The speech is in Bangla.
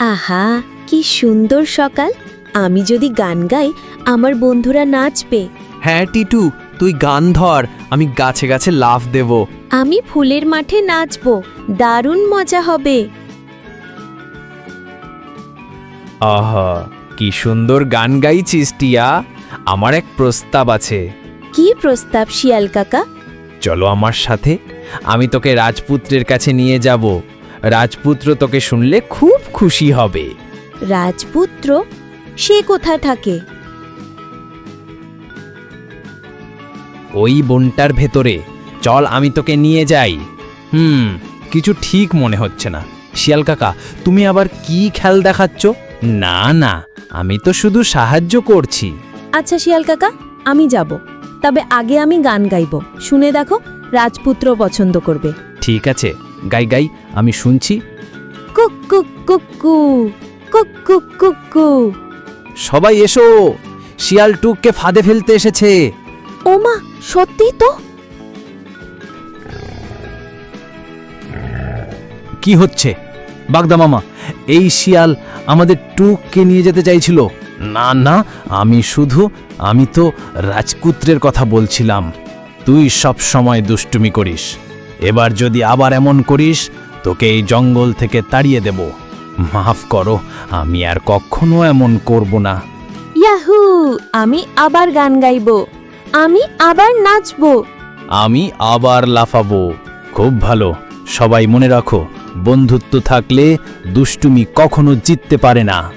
আহা কি সুন্দর সকাল। আমি যদি গান গাই আমার বন্ধুরা নাচবে। হ্যাঁ টিটু তুই গান ধর আমি গাছে গাছে লাফ দেব। আমি ফুলের মাঠে নাচবো দারুণ মজা হবে। আহা কি সুন্দর গান গাইছিস টিয়া। আমার এক প্রস্তাব আছে। কি প্রস্তাব শিয়াল কাকা? চলো আমার সাথে আমি তোকে রাজপুত্রের কাছে নিয়ে যাব। রাজপুত্র তোকে শুনলে খুব খুশি হবে। রাজপুত্র? সে কোথায় থাকে? ওই বনটার ভেতরে। চল আমি তোকে নিয়ে যাই। হুম কিছু ঠিক মনে হচ্ছে না। শিয়াল কাকা তুমি আবার কি খেল দেখাচ্ছ? না না আমি তো শুধু সাহায্য করছি। আচ্ছা শিয়াল কাকা আমি যাব। তবে আগে আমি গান গাইব। শুনে দেখো রাজপুত্র পছন্দ করবে। ঠিক আছে। গাই গাই আমি শুনছি। কুক কুক কুকু কুক কুক কুকু সবাই এসো। শিয়াল টুককে ফাঁদে ফেলতে এসেছে। ওমা সত্যি তো? কি হচ্ছে? বাগদা মামা এই শিয়াল আমাদের টুককে নিয়ে যেতে চাইছিল। না না আমি শুধু আমি তো রাজপুত্রের কথা বলছিলাম। তুই সব সময় দুষ্টুমি করিস। এবার যদি আবার এমন করিস তোকে এই জঙ্গল থেকে তাড়িয়ে দেব। মাফ করো আমি আর কখনো এমন করব না। ইয়াহু আমি আবার গান গাইব। আমি আবার নাচবো। আমি আবার লাফাবো। খুব ভালো। সবাই মনে রাখো বন্ধুত্ব থাকলে দুষ্টুমি কখনো জিততে পারে না।